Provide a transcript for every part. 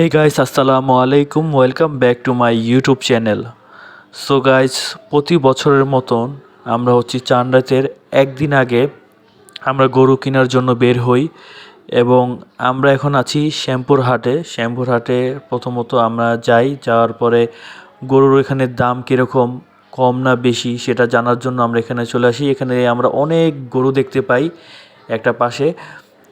হে guys আসসালামু আলাইকুম welcome back to my YouTube channel so guys প্রতি বছরের মতন আমরা হচ্ছে চান্ডাতের একদিন আগে আমরা গরু কেনার জন্য বের হই এবং আমরা এখন আছি শ্যামপুর হাটে। শ্যামপুর হাটে প্রথমত আমরা যাই, যাওয়ার পরে গরুর এখানে দাম কীরকম, কম না বেশি সেটা জানার জন্য আমরা এখানে চলে আসি। এখানে আমরা অনেক গরু দেখতে পাই একটা পাশে।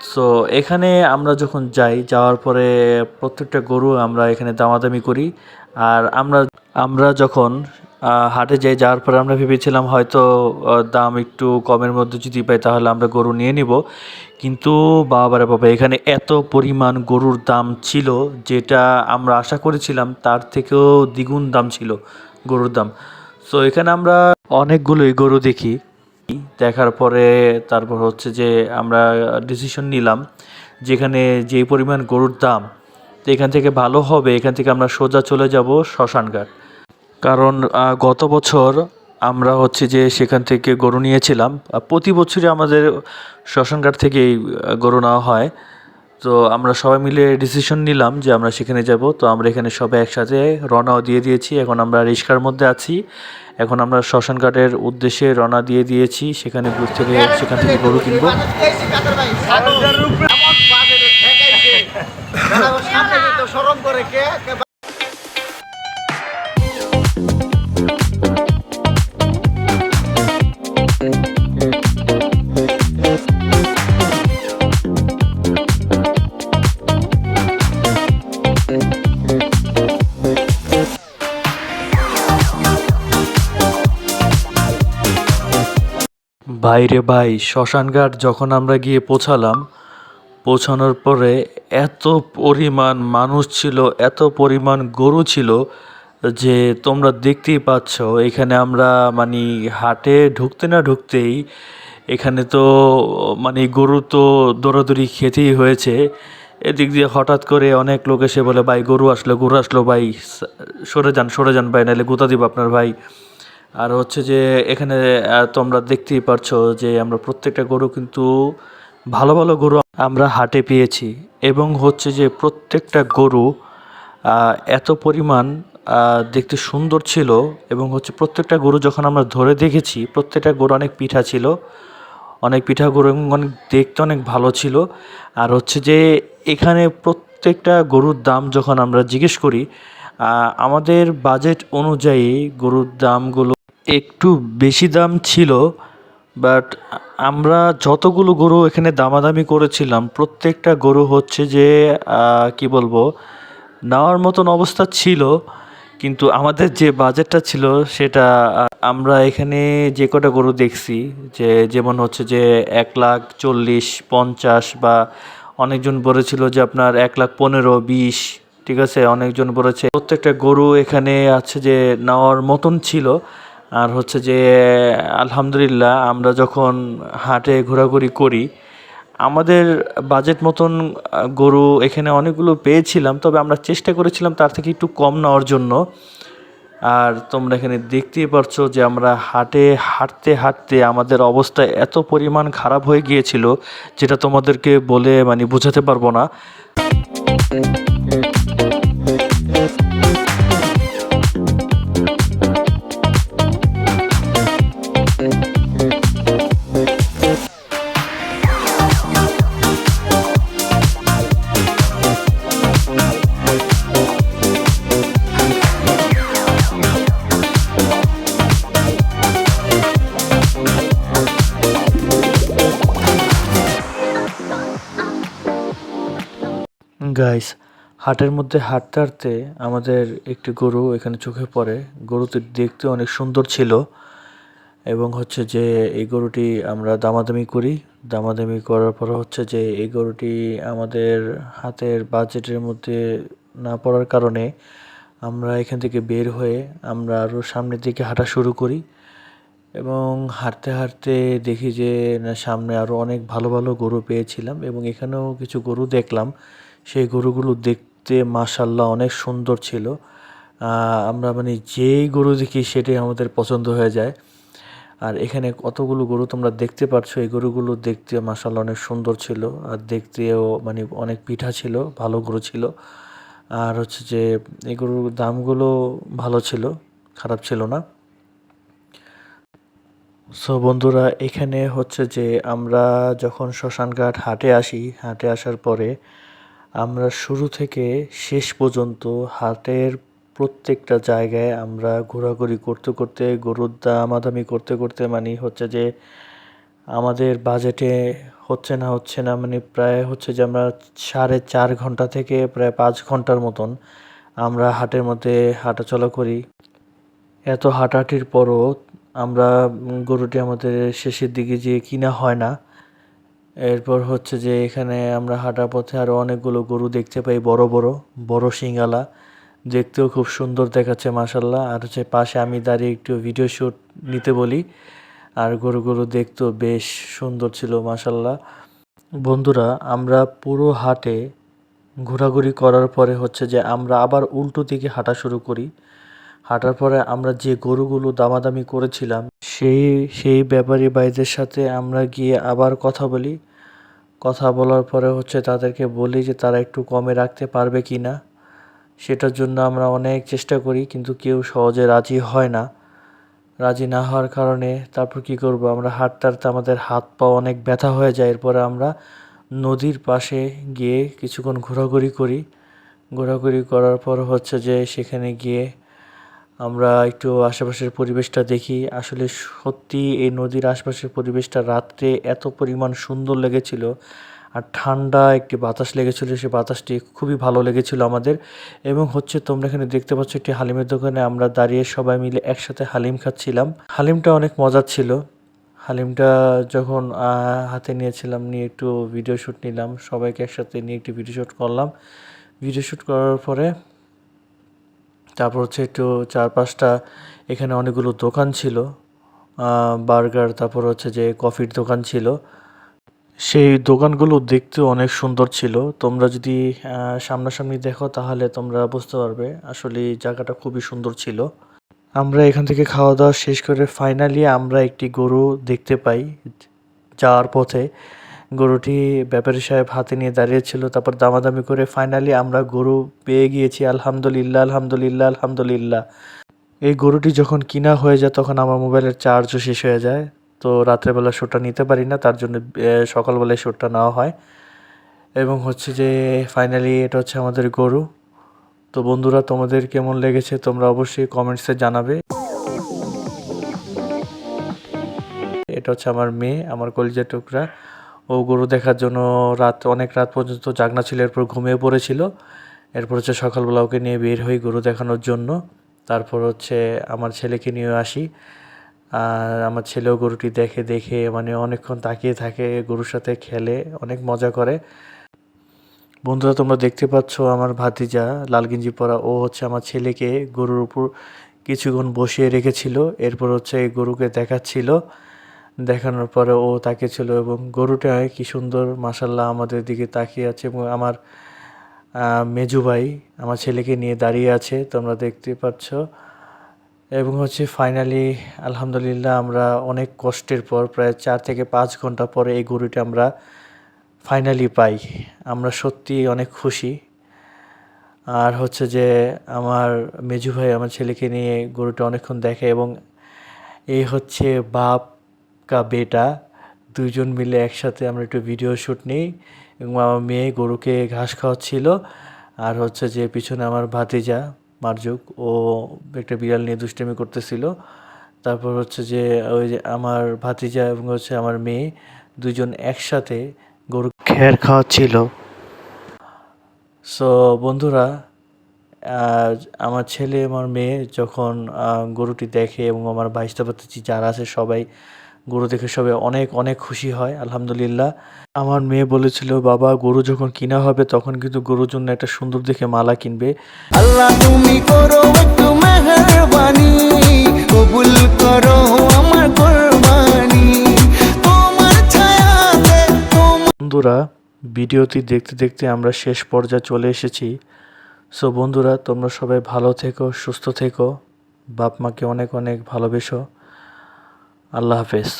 সো এখানে আমরা যখন যাই, যাওয়ার পরে প্রত্যেকটা গরু আমরা এখানে দামাদামি করি। আর আমরা আমরা যখন হাটে যাই, যাওয়ার পরে আমরা ভেবেছিলাম হয়তো দাম একটু কমের মধ্যে যদি পাই, তাহলে আমরা গরু নিয়ে নিব। কিন্তু বাবারে বাবা, এখানে এত পরিমাণ গরুর দাম ছিল, যেটা আমরা আশা করেছিলাম, তার থেকেও দ্বিগুণ দাম ছিল গরুর দাম। সো এখানে আমরা অনেকগুলোই গরু দেখি। দেখার পরে তারপর হচ্ছে যে আমরা ডিসিশন নিলাম যেখানে যেই পরিমাণ গরুর দাম, তো এখান থেকে ভালো হবে, এখান থেকে আমরা সোজা চলে যাব শ্মশানঘাট। কারণ গত বছর আমরা হচ্ছে যে সেখান থেকে গরু নিয়েছিলাম। প্রতি বছরই আমাদের শ্মশানঘাট থেকেই গরু নেওয়া হয়। তো আমরা সবাই মিলে ডিসিশন নিলাম যে আমরা সেখানে যাব। তো আমরা এখানে সবাই একসাথে রওনাও দিয়ে দিয়েছি। এখন আমরা রিস্কার মধ্যে আছি। এখন আমরা শ্মশানঘাটের উদ্দেশ্যে রওনা দিয়ে দিয়েছি। সেখানে বুঝতে থেকে সেখান থেকে গরু কিনবো। সরম করে কে কে বাইরে ভাই, শ্মশানঘাট যখন আমরা গিয়ে পৌঁছালাম, পৌঁছানোর পরে এত পরিমাণ মানুষ ছিল, এত পরিমাণ গরু ছিল যে তোমরা দেখতেই পাচ্ছ, এখানে আমরা মানে হাটে ঢুকতে না ঢুকতেই এখানে তো মানে গরু তো দৌড়াদৌড়ি খেতেই হয়েছে। এদিক দিয়ে হঠাৎ করে অনেক লোক এসে বলে, ভাই, গরু আসলো গরু আসলো, ভাই সরে যান সরে যান ভাই, নাহলে গুতা দিব আপনার ভাই। আর হচ্ছে যে এখানে তোমরা দেখতেই পারছ যে আমরা প্রত্যেকটা গরু কিন্তু ভালো ভালো গরু আমরা হাটে পেয়েছি এবং হচ্ছে যে প্রত্যেকটা গরু এত পরিমাণ দেখতে সুন্দর ছিল এবং হচ্ছে প্রত্যেকটা গরু যখন আমরা ধরে দেখেছি, প্রত্যেকটা গরু অনেক পিঠা ছিল, অনেক পিঠা গরু অনেক দেখতে অনেক ভালো ছিল। আর হচ্ছে যে এখানে প্রত্যেকটা গরুর দাম যখন আমরা জিজ্ঞেস করি আমাদের বাজেট অনুযায়ী গরুর দামগুলো একটু বেশি দাম ছিল বাট আমরা যতগুলো গরু এখানে দামাদামি করেছিলাম, প্রত্যেকটা গরু হচ্ছে যে কি বলব, নেওয়ার মতন অবস্থা ছিল, কিন্তু আমাদের যে বাজেটটা ছিল সেটা, আমরা এখানে যে কটা গরু দেখছি, যে যেমন হচ্ছে যে এক লাখ চল্লিশ, পঞ্চাশ বা অনেকজন বলেছিল যে আপনার এক লাখ পনেরো, বিশ, ঠিক আছে, অনেকজন বলেছে। প্রত্যেকটা গরু এখানে আছে যে নেওয়ার মতন ছিল আর হচ্ছে যে, আলহামদুলিল্লাহ আমরা যখন হাটে ঘোরাঘুরি করি, আমাদের বাজেট মতন গরু এখানে অনেকগুলো পেয়েছিলাম, তবে আমরা চেষ্টা করেছিলাম তার থেকে একটু কম নেওয়ার জন্য। আর তোমরা এখানে দেখতেই পারছ যে, আমরা হাটে হাঁটতে হাঁটতে আমাদের অবস্থা এত পরিমাণ খারাপ হয়ে গিয়েছিল, যেটা তোমাদেরকে বলে মানে বোঝাতে পারব না। গাইস হাটের মধ্যে হাঁটতে হাঁটতে আমাদের একটি গরু এখানে চোখে পড়ে। গরুটি দেখতে অনেক সুন্দর ছিল এবং হচ্ছে যে এই গরুটি আমরা দামাদামি করি। দামাদামি করার পর হচ্ছে যে এই গরুটি আমাদের হাতের বাজেটের মধ্যে না পড়ার কারণে আমরা এখান থেকে বের হয়ে আমরা আরও সামনের দিকে হাঁটা শুরু করি এবং হাঁটতে হাঁটতে দেখি যে সামনে আরও অনেক ভালো ভালো গরু পেয়েছিলাম এবং এখানেও কিছু গরু দেখলাম। সেই গরুগুলো দেখতে মাশাল্লাহ অনেক সুন্দর ছিল। আমরা মানে যেই গরু দেখি সেটাই আমাদের পছন্দ হয়ে যায়। আর এখানে কতগুলো গরু তোমরা দেখতে পাচ্ছ এই গরুগুলো দেখতে মাশাল্লাহ অনেক সুন্দর ছিল। আর দেখতেও মানে অনেক পিঠা ছিল, ভালো গরু ছিল। আর হচ্ছে যে এই গরুর দামগুলো ভালো ছিল, খারাপ ছিল না। সো বন্ধুরা, এখানে হচ্ছে যে আমরা যখন শ্মশানঘাট হাটে আসি, হাটে আসার পরে আমরা শুরু থেকে শেষ পর্যন্ত হাটের প্রত্যেকটা জায়গায় আমরা ঘোরাঘুরি করতে করতে, গরুর দামাদামি করতে করতে মানে হচ্ছে যে আমাদের বাজেটে হচ্ছে না হচ্ছে না মানে প্রায় হচ্ছে যে আমরা সাড়ে চার ঘণ্টা থেকে প্রায় পাঁচ ঘণ্টার মতন আমরা হাটের মধ্যে হাঁটাচলা করি। এত হাঁটাহাঁটির পরও আমরা গরুটি আমাদের শেষের দিকে যে কিনা হয় না। এরপর হচ্ছে যে এখানে আমরা হাঁটার পথে আরও অনেকগুলো গরু দেখতে পাই, বড় বড় বড় সিঙ্গালা। দেখতেও খুব সুন্দর দেখাচ্ছে মাসাল্লাহ আর হচ্ছে পাশে আমি দাঁড়িয়ে একটু ভিডিও শ্যুট নিতে বলি। আর গরুগুলো দেখতেও বেশ সুন্দর ছিল মাসাল্লাহ বন্ধুরা, আমরা পুরো হাটে ঘোরাঘুরি করার পরে হচ্ছে যে আমরা আবার উল্টো দিকে হাঁটা শুরু করি। হাঁটার পরে আমরা যে গরুগুলো দামাদামি করেছিলাম, সেই সেই ব্যাপারী ভাইদের সাথে আমরা গিয়ে আবার কথা বলি। কথা বলার পরে হচ্ছে তাদেরকে বলি যে তারা একটু কমে রাখতে পারবে কি না সেটার জন্য আমরা অনেক চেষ্টা করি, কিন্তু কেউ সহজে রাজি হয় না। রাজি না হওয়ার কারণে তারপর কি করব? আমরা হাঁটতে হাঁটতে আমাদের হাত পা অনেক ব্যথা হয়ে যায়। এরপরে আমরা নদীর পাশে গিয়ে কিছুক্ষণ ঘোরাঘুরি করি। ঘোরাঘুরি করার পর হচ্ছে যে সেখানে গিয়ে আমরা একটু আশেপাশের পরিবেশটা দেখি। আসলে সত্যি এই নদীর আশপাশের পরিবেশটা রাত্রে এত পরিমাণ সুন্দর লেগেছিল আর ঠান্ডা একটি বাতাস লেগেছিল সেই বাতাসটি খুবই ভালো লেগেছিল আমাদের। এবং হচ্ছে তোমরা এখানে দেখতে পাচ্ছ একটি হালিমের দোকানে আমরা দাঁড়িয়ে সবাই মিলে একসাথে হালিম খাচ্ছিলাম। হালিমটা অনেক মজার ছিল। হালিমটা যখন হাতে নিয়েছিলাম নিয়ে একটু ভিডিও শ্যুট নিলাম। সবাইকে একসাথে নিয়ে একটি ভিডিও শ্যুট করলাম। ভিডিও শ্যুট করার পরে তারপর হচ্ছে একটু চার পাঁচটা এখানে অনেকগুলো দোকান ছিল বার্গার, তারপর হচ্ছে যে কফির দোকান ছিল। সেই দোকানগুলো দেখতেও অনেক সুন্দর ছিল। তোমরা যদি সামনাসামনি দেখো তাহলে তোমরা বুঝতে পারবে আসলে জায়গাটা খুবই সুন্দর ছিল। আমরা এখান থেকে খাওয়া দাওয়া শেষ করে ফাইনালি আমরা একটি গরু দেখতে পাই যাওয়ার পথে। গরুটি ব্যাপারী সাহেব হাতে নিয়ে দাঁড়িয়েছিল, তারপর দামাদামি করে ফাইনালি আমরা গরু পেয়ে গিয়েছি, আলহামদুলিল্লাহ আলহামদুলিল্লাহ আলহামদুলিল্লাহ। এই গরুটি যখন কিনা হয়ে যায়, তখন আমার মোবাইলের চার্জও শেষ হয়ে যায়। তো রাত্রেবেলা শ্যুটটা নিতে পারি না, তার জন্য সকালবেলায় শ্যুটটা নেওয়া হয়। এবং হচ্ছে যে ফাইনালি এটা হচ্ছে আমাদের গরু। তো বন্ধুরা, তোমাদের কেমন লেগেছে তোমরা অবশ্যই কমেন্টসে জানাবে। এটা হচ্ছে আমার মেয়ে, আমার কলিজার টুকরা। ও গরু দেখার জন্য রাত, অনেক রাত পর্যন্ত জাগনা ছিল, এরপর ঘুমিয়ে পড়েছিল। এরপর হচ্ছে সকালবেলা ওকে নিয়ে বের হই গরু দেখানোর জন্য। তারপর হচ্ছে আমার ছেলেকে নিয়ে আসি। আর আমার ছেলেও গরুটি দেখে দেখে মানে অনেকক্ষণ তাকিয়ে থাকে, গরুর সাথে খেলে, অনেক মজা করে। বন্ধুরা, তোমরা দেখতে পাচ্ছ আমার ভাতিজা লাল গেঞ্জি পরা। ও হচ্ছে আমার ছেলেকে গরুর উপর কিছুক্ষণ বসিয়ে রেখেছিল, এরপর হচ্ছে এই গরুকে দেখাচ্ছিল। দেখানোর পরে ও তাকিয়েছিল এবং গরুটা কি সুন্দর মাসাল্লাহ আমাদের দিকে তাকিয়ে আছে এবং আমার মেজু ভাই আমার ছেলেকে নিয়ে দাঁড়িয়ে আছে, তোমরা দেখতে পাচ্ছ। এবং হচ্ছে ফাইনালি আলহামদুলিল্লাহ আমরা অনেক কষ্টের পর, প্রায় চার থেকে পাঁচ ঘণ্টা পরে এই গরুটা আমরা ফাইনালি পাই। আমরা সত্যি অনেক খুশি। আর হচ্ছে যে আমার মেজু ভাই আমার ছেলেকে নিয়ে গরুটা অনেকক্ষণ দেখে এবং এই হচ্ছে বাপ কা বেটা দুজন মিলে একসাথে আমরা একটু ভিডিও শ্যুট নিই এবং আমার মেয়ে গরুকে ঘাস খাওয়াচ্ছিল। আর হচ্ছে যে পিছনে আমার ভাতিজা, মার্জুক, ও একটা বিড়াল নিয়ে দুষ্টামি করতেছিল। তারপর হচ্ছে যে ওই যে আমার ভাতিজা এবং হচ্ছে আমার মেয়ে দুজন একসাথে গরু খের খাওয়াচ্ছিল। সো বন্ধুরা আমার ছেলে, আমার মেয়ে যখন গরুটি দেখে এবং আমার বাইশটা ভাতিজি যারা আছে সবাই গরু দেখে সবাই অনেক অনেক খুশি হয় আলহামদুলিল্লাহ। আমার মেয়ে বলেছিল বাবা গরু যখন কিনা হবে তখন কিন্তু গরুর জন্য একটা সুন্দর দেখে মালা কিনবে। আল্লাহ তুমি করো একটু মেহরবানি কবুল করো আমার কোরবানি। তোমার ছায়াতে বন্ধুরা ভিডিওটি দেখতে দেখতে আমরা শেষ পর্যায়ে চলে এসেছি। সো বন্ধুরা তোমরা সবাই ভালো থেকো সুস্থ থেকো। বাপ মাকে অনেক অনেক ভালোবেসো। আল্লাহ হাফেজ।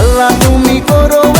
আল্লাহ তুমি করো